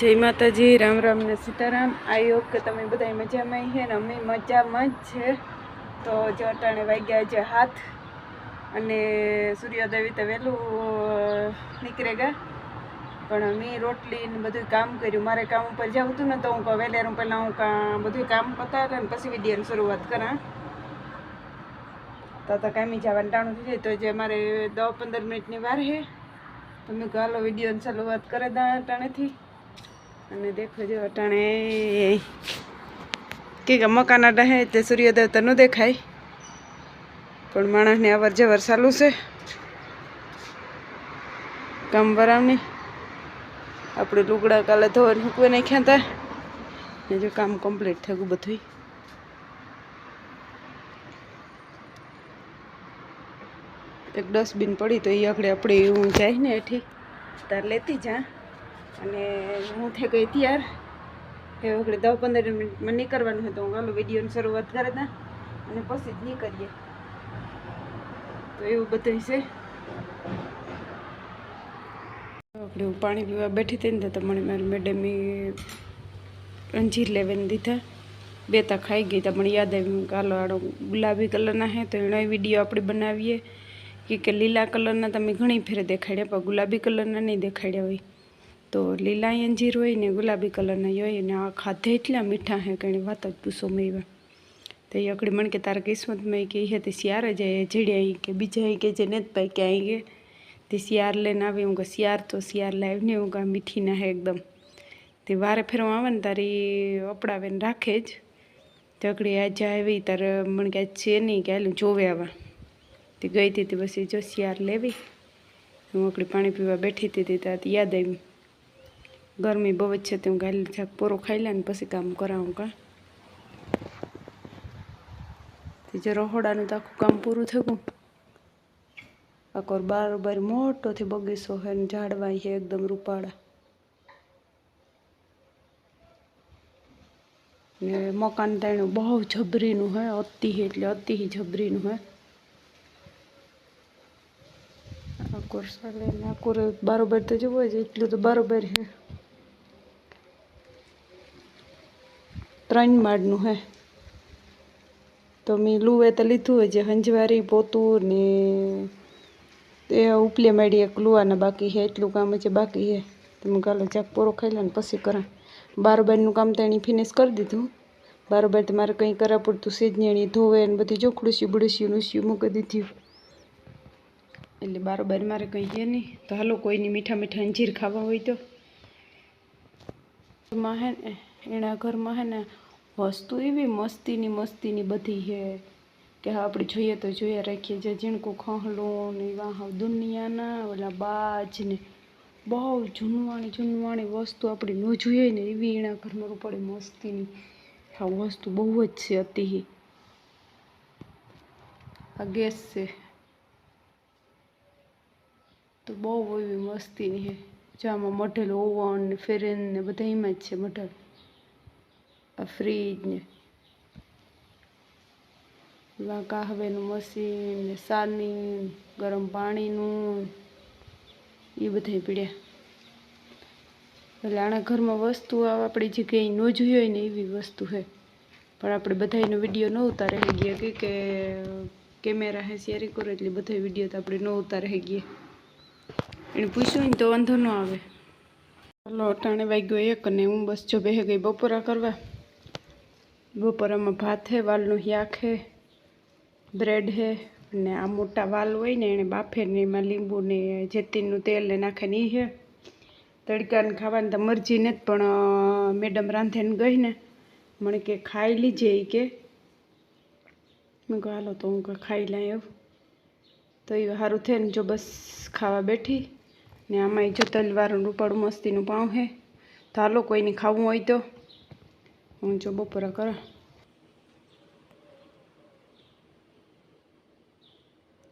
જય માતાજી, રામ રામ ને સીતારામ. હોપ કે તમે બધા મજામાં છે ને અમે મજામાં જ છે. તો જો અટાણે વાગ્યા છે હાથ અને સૂર્યોદય તો વહેલું નીકળેગા પણ મેં રોટલી ને બધું કામ કર્યું. મારે કામ ઉપર જવું હતું ને તો હું કહું વહેલેરું પહેલાં હું કા બધું કામ પતાવે ને પછી વિડીયોની શરૂઆત કરા. તો તો કામી જવાનું ટાણું થઈ જાય. તો જે મારે દસ પંદર મિનિટની વાર છે તમે હાલો, વિડીયોની શરૂઆત કરે દા ટાણેથી અને દેખો જો અટાણે. કે મકાના ડહે તે સૂર્યોદય તો ન દેખાય. પણ માણસને અવર જવર ચાલુ છે. કામ વરાવની. આપણે લુગડા કાલે ધોઈને મૂકવી નાખ્યા હતા ને જો કામ કમ્પ્લીટ થયું બધું એક ડસ્ટબિન પડી તો એ આગળ આપણે હું જાય ને એઠી. તાર લેતી જા. અને હું થઈ ગઈ તૈયાર. એ વખતે દસ પંદર મિનિટમાં નીકળવાનું હતું હું હાલો વિડીયોની શરૂઆત કરે તા અને પછી જ નીકળીએ. તો એવું બધું છે. આપણે હું પાણી પીવા બેઠી હતી ને તો મને મારી મેડમે અંજીર લેવાને દીધા. બે તા ખાઈ ગઈ. તા મને યાદ આવ્યું કાલો આડો ગુલાબી કલરના હે તો એનો વીડિયો આપણે બનાવીએ. કે કે લીલા કલરના તમે ઘણી ફેરે દેખાડ્યા, પણ ગુલાબી કલરના નહીં દેખાડ્યા હોય. તો લીલા અંજીર હોય ને ગુલાબી કલરના હોય ને આ ખાધે એટલા મીઠા હે કે વાત જ પૂછો મેવા તો એ અકડી મણ કે તારા કિસ્મતમાં કે હે તે શિયાર જ જેડ્યા કે, બીજા કે જે નથી ભાઈ કે અહીં ગે તે શિયાર લઈને આવી, હું કે શિયાર તો શિયાર લાવી ને હું કે મીઠી ના હે એકદમ. તે વારે ફેરવા આવે ને તારી અપડાવે ને રાખે જ. તકડી આજે આવી, તારે મણ કે છે નહીં કે હાલું જોવે આવા. તે ગઈ હતી તે પછી જો શિયાર લેવી, હું અકડી પાણી પીવા બેઠી હતી ત્યાં યાદ આવી ગરમી બહુ જ છે તે હું ગાલી શાક પૂરો ખાઈ લે પછી કામ કરાવું કા? જે રહોડાનું તો આખું કામ પૂરું થયું આખો બારોબાર મોટોથી બગીચો છે ને ઝાડવા છે એકદમ રૂપાળા. ને મકાન તાણું બહુ જબરીનું હે, અતિ એટલે અતિ જબરીનું હે. આકોર સાલે ને આકોર બારોબાર તો જુઓ જ, એટલું તો બારોબાર છે ત્રણ માળનું હે. તો મેં લુએ તો લીધું હોય જે હંજવારી પોતું ને એ ઉપલે માડી એક લુવાના બાકી છે એટલું કામ છે બાકી છે તમે કાલે ચાક પૂરો ખાઈ લે ને પછી કરા બારોબારનું કામ તો એની ફિનિશ કરી દીધું. બારોબાર તો મારે કંઈ કરવા પડતું સેજનેણી ધોવે ને બધી જો ખુડસ્યું બુડસ્યું, નુસ્યું મૂકી દીધું. એટલે બારોબાર મારે કંઈ છે નહીં. તો હાલો કોઈની મીઠા મીઠા અંજીર ખાવા હોય તો. માં હે ને એના ઘરમાં હે ને વસ્તુ એવી મસ્તીની મસ્તીની બધી છે કે હા, આપણે જોઈએ તો જોઈએ, રાખીએ જે ઝીણકું ખહલું ને એવા હા, દુનિયાના ઓલા બાજ ને બહુ જૂનવાણી જૂનવાણી વસ્તુ આપણે ન જોઈએ ને એવી એના ઘરમાં પડે મસ્તીની. હા, વસ્તુ બહુ જ છે અતિ. આ ગેસ છે. તો બહુ એવી મસ્તીની છે. જામાં મઢેલ ઓવન ને ફેરેન ને બધા એમાં જ છે મઢેલ. આ ફ્રીજ ને કાહવેનું મશીન ને સાની ગરમ પાણીનું એ બધા પીડ્યા એટલે આના ઘરમાં વસ્તુ આપણી જગ્યાએ ન જોઈ હોય ને એવી વસ્તુ છે પણ આપણે બધાનો વીડિયો ન ઉતારે ગયા કે કે કેમેરા હે શેરી કરો એટલે બધા વીડિયો તો આપણે ન ઉતારે ગયા એને પૂછ્યું ને તો વાંધો ન આવે ચાલો અટાણે વાગ્યો એક અને હું બસ જો બે ગઈ બપોરા કરવા બપોરામાં ભાત હે વાલનું શાક હે બ્રેડ હે અને આ મોટા વાલ હોય ને એને બાફે ને એમાં લીંબુ ને જેતીનું તેલ ને નાખે ને એ હે. તડકાને ખાવાની તો મરજી ને જ, પણ મેડમ રાંધેને ગઈ ને, મને કે ખાઈ લીજે એ કે. મેં કહું હાલો તો હું ખાઈ લઈ એવું તો એ સારું થાય ને જો બસ ખાવા બેઠી, ને આમાં જો તલવારનું, રૂપાળું મસ્તીનું પાઉં હે. તો હાલો કોઈને ખાવું હોય તો હું જો બપોરા કરા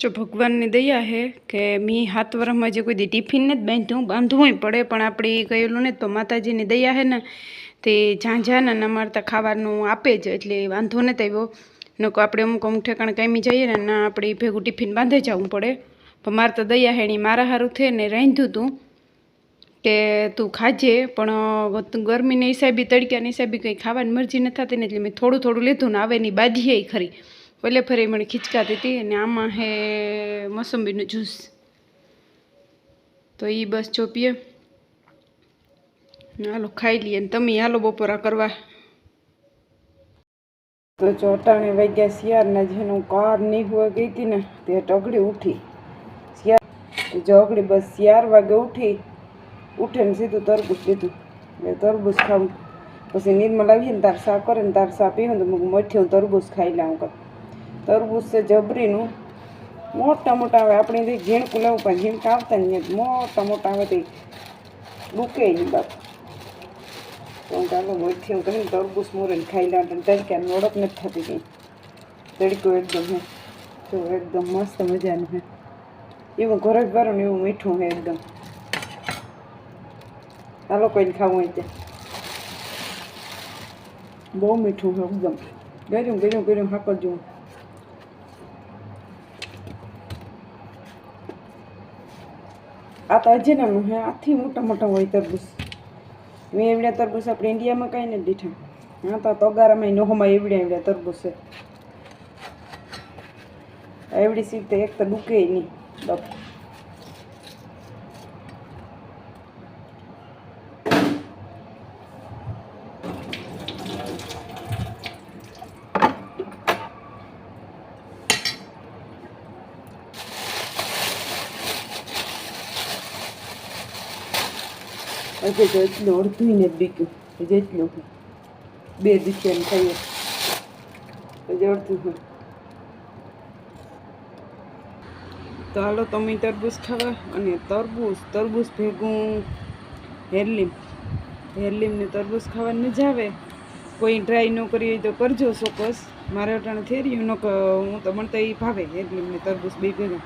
જો ભગવાનની દયા છે કે મી હાથ વર્ષમાં જે કોઈ દી ટિફિન ને જ બાંધ્યું બાંધવું પડે, પણ આપણે કહેલું ને તો માતાજીની દયા છે ને, તે ઝાંઝાને મારતા ખાવાનું આપે જ, એટલે વાંધો નથી આવ્યો. નકો આપણે અમુક અમુક ઠેકાણે કામી જઈએ ને, ના આપણે ભેગું ટિફિન બાંધે જવું પડે. પણ મારે તો દયા હેણી મારા સારું થઈને રાંધ્યું હતું કે તું ખાજે, પણ તું હિસાબી હિસાબે હિસાબી કંઈ ખાવાની મરજી ન થતી ને એટલે મેં થોડું થોડું લીધું ને આવે ની બાજીએ ખરી. ભલે ફરી મને ખીચકાતી હતી અને આમાં હે મોસંબીનું જ્યુસ. તો એ બસ જો પીએ. હાલો ખાઈ લઈએ ને તમે હાલો બપોરા કરવા. તો ચોટાણી વાગ્યા શિયાળના જેનું કાર નહીં હોય ગઈ હતી ને તે ટગડી ઉઠી. શિયાળ જોગડી બસ શિયાર વાગે ઉઠી. ઉઠે ને સીધું તરબૂચ લીધું. એટલે તરબૂચ ખાવું પછી નિર્મલ આવીએ ને તાર સા કરે ને તાર સા પીવું તો મૂક હું તરબૂચ ખાઈ લઉં કર તરબૂચ છે જબરીનું. મોટા મોટા આવે. આપણે જે ઝીણકું લેવું પણ ઝીણકા આવતા ને મોટા મોટા આવે તે ડૂકે નહીં બાપ. તો ચાલો મઠ્ઠી હું કરીને તરબૂચ મોરીને ખાઈ લઉં. તડક્યાની ઓળખ નથી થતી કંઈ. તડકો એકદમ હે. જો એકદમ મસ્ત મજાનું હે. એવું ઘરે જ ભરો ને એવું મીઠું હે એકદમ. હાલો કોઈને ખાવું હોય ત્યાં. બહુ મીઠું છે, એકદમ. ગર્યું ગર્યું ગર્યું હાકર જેવું આ તો અજીનાનું હે આથી મોટા મોટા હોય તરબૂચ. મેં એવડ્યા તરબૂચ આપણે ઇન્ડિયામાં કાંઈ નથી દીઠા. હા, તો તગારામાં નોહમાં એવડ્યા એવડ્યા તરબૂચ છે. એવડી સીટ તો એક તો ડૂકે નહીં. બાપ તો એટલું અડધું ને બીક્યું. જેટલું બે દીકરીને ખાઈએ હજી અડધું હોય તો હાલો તમે તરબૂચ ખાવા અને તરબૂચ તરબૂચ ભેગું હેરલીમ. હેરલીમને તરબૂચ ખાવાની મજા આવે. કોઈ ટ્રાય ન કરી હોય તો કરજો ચોક્કસ. મારે અટાણે થેર્યું ન હું તો મને તો એ ભાવે હેરલીમને તરબૂચ ભેગા.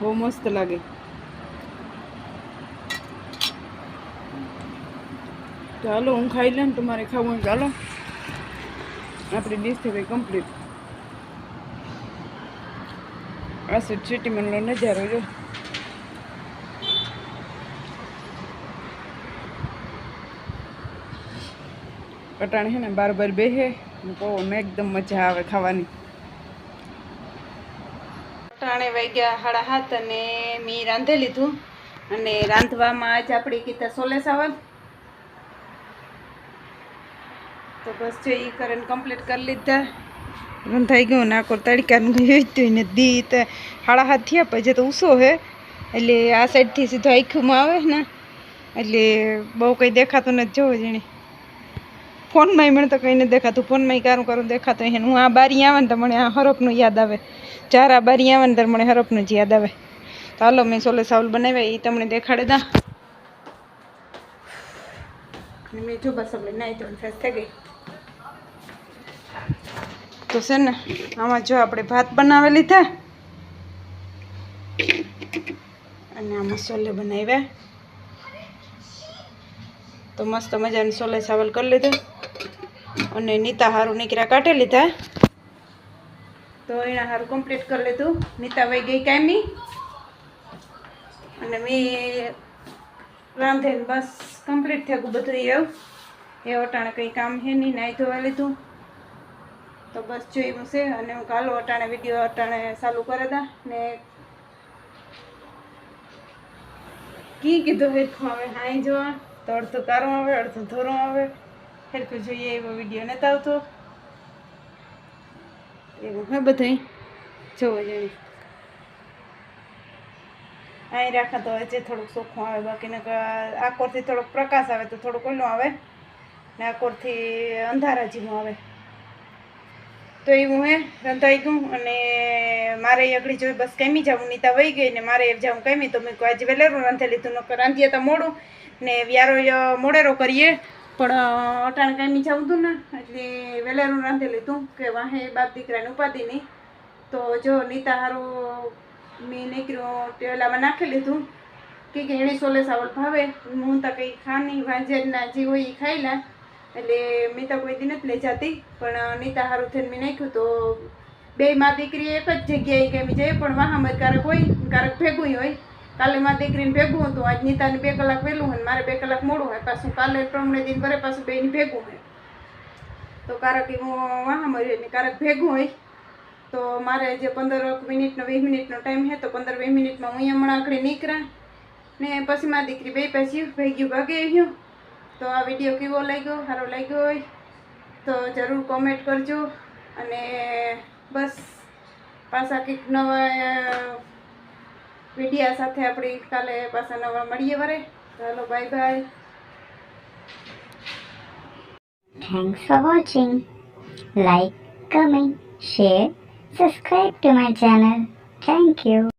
બહુ મસ્ત લાગે. હાલો, હું ખાઈ લઉં તમારે ખાવું ચાલો આપણી ડીશ થઈ ગઈ કમ્પ્લીટ આ સીટ સિટી મનનો નજારો જો કટાણ છે ને બાર બાર બેહે, ને એકદમ મજા આવે ખાવાની. કટાણે વાગ્યા સાડા હાથ અને મેં રાંધે લીધું. અને રાંધવામાં આજ આપણી કીધા સોલે સાવલ તો બસ જો એ કરીને કમ્પ્લીટ કરી લીધા. રંધાઈ ગયું નાકોર તડકાનું ને દી તો હાડા હાથ થયા પછી તો ઉસો હે. એટલે આ સાઈડથી સીધો આખ્યુંમાં આવે ને, એટલે બહુ કંઈ દેખાતું નથી જોવો જણી. ફોનમાં મને તો કંઈ નથી દેખાતું. ફોનમાં કારું કરું દેખાતું એને હું આ બારી આવે ને તો મને આ હરફનું યાદ આવે. ચાર આ બારી આવે ને ત્યારે મને હરફનું જ યાદ આવે. તો હાલો મેં સોલે સાવલ બનાવ્યા એ તમને દેખાડે દા. મેં જો બસ આપણે નાઈ તો ફેસ થઈ ગઈ. તો છે ને, આમાં જો આપણે ભાત બનાવી લીધા અને આમાં સોલે બનાવ્યા. તો મસ્ત મજાને સોલે ચાવલ કરી લીધું, અને નીતા હારું નીકળ્યા કાઢી લીધા. તો એના હારું કમ્પ્લીટ કરી લીધું. નીતા વહી ગઈ કાયમી. અને મેં રાંધેલ બસ કમ્પ્લીટ થયું બધું એવું. એ અટાણે કંઈ કામ હે નહીં નાહી ધોવા લીધું. તો બસ જોયું છે અને હું કાલો અટાણે વીડિયો અટાણે ચાલુ કરે દા ને કી કીધું હેરખું આવે હાઈ જોવા તો અડધું કારું આવે, અડધું ધોરું આવે. હેરખું જોઈએ એવો વીડિયો નથી આવતો. એવું હે બધું જોવો જોઈએ. અહીં રાખા તો જે થોડુંક ચોખ્ખું આવે, બાકી આકોરથી થોડોક પ્રકાશ આવે તો થોડુંક ઓલું આવે. ને આકોરથી અંધારા જેવું આવે. તો એવું હે રંધાઈ ગયું અને મારે અગડી જોઈ બસ કેમી જાઉં, નીતા વહી ગઈ ને મારે જાઉં કેમી, તો મેં કહું આજે વહેલેરું રાંધે લીધું નકર રાંધીએ તો મોડું. ને વ્યારો મોડેરો કરીએ. પણ અટાણ કેમી જાઉં હતું ને, એટલે વહેલેરું રાંધે લીધું કે વાહે બાપ દીકરાને ઉપાધિ નહીં. તો જો નીતા હારું, મેં નીકળ્યું ટેલામાં નાખી લીધું. કે એણે સોલે સાવલ ભાવે, હું તો કંઈ ખાની, વાંજેરના જે હોય એ ખાઈ લા. એટલે મેં તો કોઈ દિન નથી લઈ જતી, પણ નીતા હારું થઈને મેં નાખ્યું તો બે માં દીકરી એક જ જગ્યાએ કેમી જાય પણ વાહામાં ક્યારેક હોય ક્યારેક ભેગું હોય. કાલે માં દીકરીને ભેગું હતું, આજ નીતાને બે કલાક વહેલું હોય મારે બે કલાક મોડું હોય. પાછું કાલે પ્રમણે દિન ભરે પાછું બેની ભેગું હોય. તો કારક એ હું વાહ મરી ને કારક ભેગું હોય. તો મારે જે પંદર મિનિટનો, વીસ મિનિટનો ટાઈમ છે, તો પંદર વીસ મિનિટમાં હું હમણાં આકડી નીકળ્યા ને પછી મારી દીકરી બે પછી ભેગ્યું ભાગે આવ્યું. તો આ વીડિયો કેવો લાગ્યો? સારો લાગ્યો હોય તો જરૂર કોમેન્ટ કરજો અને બસ પાછા કંઈક નવા વિડીયા સાથે આપણે કાલે પાછા નવા મળીએ વરે. ચાલો bye bye thanks for watching like comment share subscribe to my channel thank you.